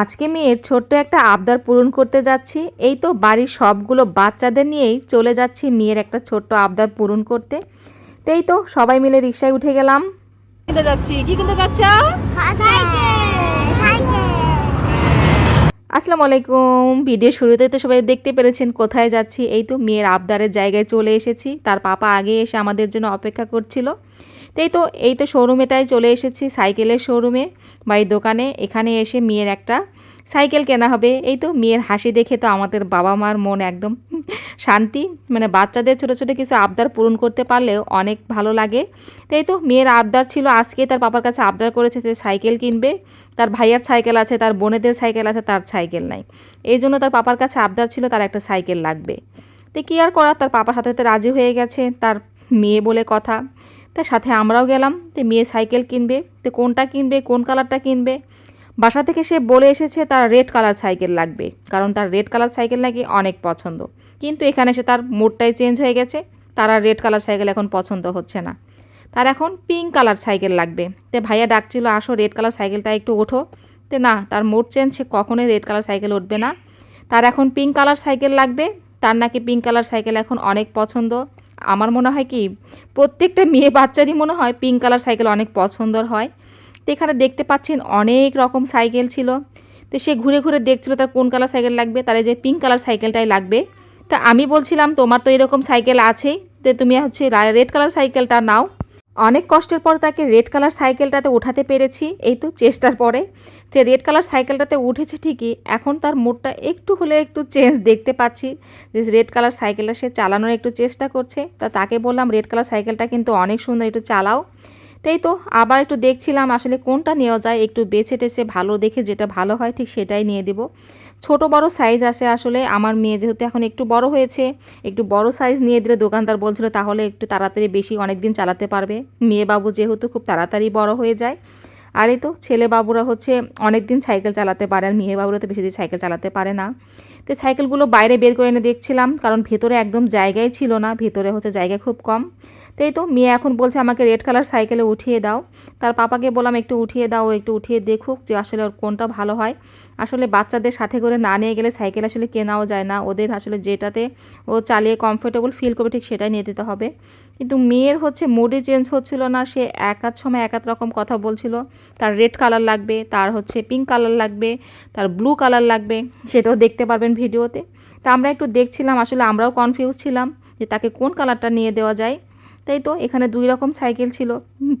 আজকে মেয়ের ছোট্ট একটা আবদার পূরণ করতে যাচ্ছি। এই তো বাড়ির সবগুলো বাচ্চাদের নিয়েই চলে যাচ্ছি মেয়ের একটা ছোট্ট আবদার পূরণ করতে। তো এই তো সবাই মিলে রিক্সায় উঠে গেলাম। কিনতে যাচ্ছি। কি কিনতে যাচ্ছ? আসসালামু আলাইকুম ভিডিও শুরুতে তো সবাই দেখতে পেরেছেন কোথায় যাচ্ছি। এই তো মেয়ের আবদারের জায়গায় চলে এসেছি। তার পাপা আগে এসে আমাদের জন্য অপেক্ষা করছিল। তাই তো, এই তো শোরুমেটাই চলে এসেছি, সাইকেলের শোরুমে বা এই দোকানে। এখানে এসে মেয়ের একটা সাইকেল কেনা হবে। এই তো মেয়ের হাসি দেখে তো আমাদের বাবা মার মন একদম শান্তি। মানে বাচ্চাদের ছোটো ছোটো কিছু আবদার পূরণ করতে পারলেও অনেক ভালো লাগে। তাই তো মেয়ের আবদার ছিল আজকে তার পাপার কাছে আবদার করেছে যে সাইকেল কিনবে। তার ভাইয়ার সাইকেল আছে, তার বোনেদের সাইকেল আছে, তার সাইকেল নাই। এই জন্য তার পাপার কাছে আবদার ছিল তার একটা সাইকেল লাগবে। তো কী আর করার? তার পাপার সাথে রাজি হয়ে গেছে, তার মেয়ে বলে কথা। তার সাথে আমরাও গেলাম তো মেয়ে সাইকেল কিনবে তো কোনটা কিনবে, কোন কালারটা কিনবে? বাসা থেকে সে বলে এসেছে তার রেড কালার সাইকেল লাগবে, কারণ তার রেড কালার সাইকেল নাকি অনেক পছন্দ। কিন্তু এখানে সে তার মোডটাই চেঞ্জ হয়ে গেছে, তার আর রেড কালার সাইকেল এখন পছন্দ হচ্ছে না। তার এখন পিঙ্ক কালার সাইকেল লাগবে। তে ভাইয়া ডাকছিল, আসো রেড কালার সাইকেলটা একটু ওঠো। তে না, তার মোড চেঞ্জ, সে কখনোই রেড কালার সাইকেল উঠবে না। তার এখন পিঙ্ক কালার সাইকেল লাগবে, তার নাকি পিঙ্ক কালার সাইকেল এখন অনেক পছন্দ। আমার মনে হয় কি, প্রত্যেকটা মেয়ে বাচ্চারই মনে হয় পিঙ্ক কালার সাইকেল অনেক পছন্দর হয়। তো এখানে দেখতে পাচ্ছেন অনেক রকম সাইকেল ছিল। তো সে ঘুরে ঘুরে দেখছিল তার কোন কালার সাইকেল লাগবে, তার যে পিঙ্ক কালার সাইকেলটাই লাগবে। তা আমি বলছিলাম, তোমার তো এরকম সাইকেল আছেই তো তুমি হচ্ছে রেড কালার সাইকেলটা নাও। অনেক কষ্টের পর তাকে রেড কালার সাইকেলটাতে উঠাতে পেরেছি, এই তো চেষ্টার পরে। যে রেড কালার সাইকেলটাতে উঠেছে ঠিকই, এখন তার মুডটা একটু হলে একটু চেঞ্জ দেখতে পাচ্ছি। যে রেড কালার সাইকেলটা সে চালানোর একটু চেষ্টা করছে, তা তাকে বললাম রেড কালার সাইকেলটা কিন্তু অনেক সুন্দর, একটু চালাও। তাই তো আবার একটু দেখছিলাম আসলে কোনটা নেওয়া যায়, একটু বেছে টেছে ভালো দেখে যেটা ভালো হয় ঠিক সেটাই নিয়ে দেব। ছোট বড় সাইজ আছে আসলে, আমার মেয়ে যেহেতু এখন একটু বড় হয়েছে, একটু বড় সাইজ নিয়ে দিলে দোকানদার বলছিল তাহলে একটু তাড়াতাড়ি বেশি অনেক দিন চালাতে পারবে। মেয়ে বাবু যেহেতু খুব তাড়াতাড়ি বড় হয়ে যায়। আর এই তো ছেলে বাবুরা হচ্ছে অনেক দিন সাইকেল চালাতে পারে, আর মেয়ে বাবুরা তো বেশি দিন সাইকেল চালাতে পারে না। তো সাইকেলগুলো বাইরে বের করে এনে দেখছিলাম, কারণ ভেতরে একদম জায়গায় ছিল না, ভেতরে হচ্ছে জায়গা খুব কম। তাই তো মেয়ে এখন বলছে আমাকে রেড কালার সাইকেলে উঠিয়ে দাও। তার পাপাকে বললাম একটু উঠিয়ে দাও, একটু উঠিয়ে দেখুক যে আসলে ওর কোনটা ভালো হয়। আসলে বাচ্চাদের সাথে করে না নিয়ে গেলে সাইকেল আসলে কেনাও যায় না। ওদের আসলে যেটাতে ও চালিয়ে কমফোর্টেবল ফিল করবে ঠিক সেটাই নিয়ে দিতে হবে। কিন্তু মেয়ের হচ্ছে মুডই চেঞ্জ হচ্ছিল না, সে এক আধ সময় এক আধ রকম কথা বলছিল। তার রেড কালার লাগবে, তার হচ্ছে পিঙ্ক কালার লাগবে, তার ব্লু কালার লাগবে, সেটাও দেখতে পারবেন ভিডিওতে। তা আমরা একটু দেখছিলাম, আসলে আমরাও কনফিউজ ছিলাম যে তাকে কোন কালারটা নিয়ে দেওয়া যায়। তাই তো, এখানে দুই রকম সাইকেল ছিল।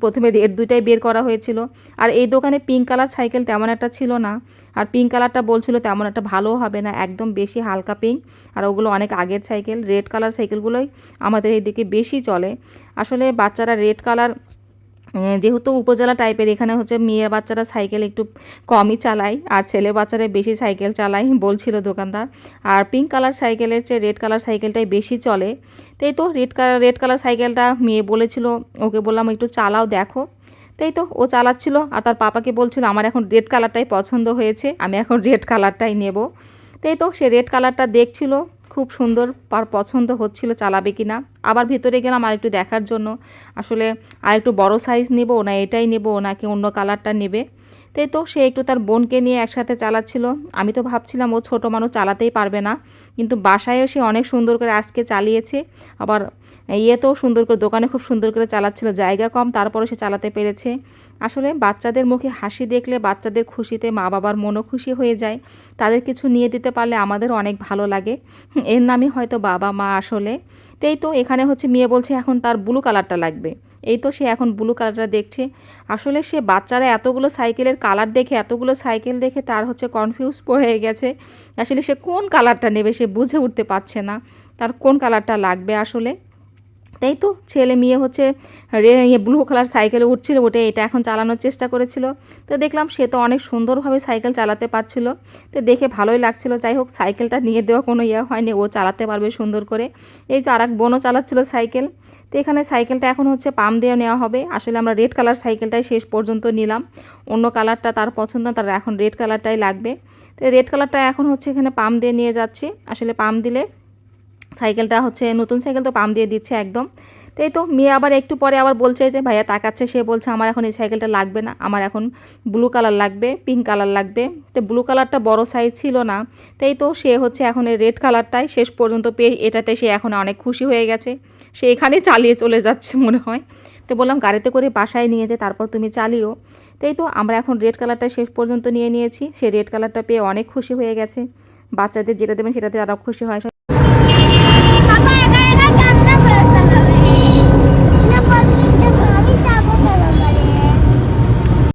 প্রথমে রেড দুইটাই বের করা হয়েছিল। আর এই দোকানে পিঙ্ক কালার সাইকেল তেমন একটা ছিল না। আর পিঙ্ক কালারটা বলছিল তেমন একটা ভালো হবে না, একদম বেশি হালকা পিঙ্ক। আর ওগুলো অনেক আগের সাইকেল, রেড কালার সাইকেলগুলোই আমাদের এইদিকে বেশি চলে। আসলে বাচ্চারা রেড কালার যেহেতু উপজেলা টাইপের এখানে হচ্ছে মেয়ে বাচ্চারা সাইকেল একটু কমই চালায়, আর ছেলে বাচ্চারা বেশি সাইকেল চালায়, বলছিল দোকানদার। আর পিঙ্ক কালার সাইকেলের চেয়ে রেড কালার সাইকেলটাই বেশি চলে। তাই তো রেড কালার রেড কালার সাইকেলটা মেয়ে বলেছিল, ওকে বললাম একটু চালাও, দেখো। তাই তো ও চালাচ্ছিল, আর তার পাপাকে বলছিল, আমার এখন রেড কালারটাই পছন্দ হয়েছে, আমি এখন রেড কালারটাই নেব। তাই তো সে রেড কালারটা দেখছিল খুব সুন্দর পার পছন্দ হচ্ছিল, চালাবে কি না আবার ভিতরে গেলাম আর একটু দেখার জন্য। আসলে আর একটু বড় সাইজ নেব না, এটাই নেব নাকি অন্য কালারটা নেবে। তাই তো সে একটু তার বোনকে নিয়ে একসাথে চালাচ্ছিল। আমি তো ভাবছিলাম ও ছোটো মানুষ চালাতেই পারবে না। কিন্তু বাসায়ও সে অনেক সুন্দর করে আজকে চালিয়েছে। আবার ইয়েতেও সুন্দর করে, দোকানে খুব সুন্দর করে চালাচ্ছিল, জায়গা কম তারপরে সে চালাতে পেরেছে। আসলে বাচ্চাদের মুখে হাসি দেখলে বাচ্চাদের খুশিতে মা বাবার মনও খুশি হয়ে যায়। তাদের কিছু নিয়ে দিতে পারলে আমাদের অনেক ভালো লাগে। এর নামই হয়তো বাবা মা আসলে। তাই তো এখানে হচ্ছে মেয়ে বলছে, এখন তার ব্লু কালারটা লাগবে। এই তো সে এখন ব্লু কালারটা দেখছে। আসলে সে বাচ্চারা এতগুলো সাইকেলের কালার দেখে, এতগুলো সাইকেল দেখে তার হচ্ছে কনফিউজ হয়ে গেছে। আসলে সে কোন কালারটা নেবে সে বুঝে উঠতে পারছে না। তার কোন কালারটা লাগবে আসলে? তাই তো? ছেলে মেয়ে হচ্ছে, রে ব্লু কালার সাইকেলে উঠছিল ওটা এটা এখন চালানোর চেষ্টা করেছিল। তো দেখলাম সে তো অনেক সুন্দরভাবে সাইকেল চালাতে পারছিল। তো দেখে ভালোই লাগছিল। যাই হোক সাইকেলটা নিয়ে দেওয়া কোনো ইয়ে হয়নি, ও চালাতে পারবে সুন্দর করে। এই যে আর এক বোনও চালাচ্ছিল সাইকেল তো এখানে সাইকেলটা এখন হচ্ছে পাম দিয়ে নেওয়া হবে। আসলে আমরা রেড কালার সাইকেলটাই শেষ পর্যন্ত নিলাম। অন্য কালারটা তার পছন্দ, তার এখন রেড কালারটাই লাগবে। তো রেড কালারটা এখন হচ্ছে এখানে পাম দিয়ে নিয়ে যাচ্ছি। আসলে পাম দিলে সাইকেলটা হচ্ছে, নতুন সাইকেল তো পাম দিয়ে দিচ্ছে একদম। তো এই তো মেয়ে আবার একটু পরে আবার বলছে যে, ভাইয়া তাকাচ্ছে। সে বলছে, আমার এখন এই সাইকেলটা লাগবে না। আমার এখন ব্লু কালার লাগবে পিঙ্ক কালার লাগবে। তো ব্লু কালারটা বড় সাইজ ছিল না। তাই তো সে হচ্ছে এখন এই রেড কালারটাই শেষ পর্যন্ত পেয়ে, এটাতে সে এখন অনেক খুশি হয়ে গেছে। সে এখানে চালিয়ে চলে যাচ্ছে মনে হয়। তো বললাম, গাড়িতে করে বাসায় নিয়ে যে, তারপর তুমি চালিও। তাই তো আমরা এখন রেড কালারটা শেষ পর্যন্ত নিয়ে নিয়েছি। সে রেড কালারটা পেয়ে অনেক খুশি হয়ে গেছে। বাচ্চাদের যেটা দেবেন সেটাতে তারা খুশি হয়।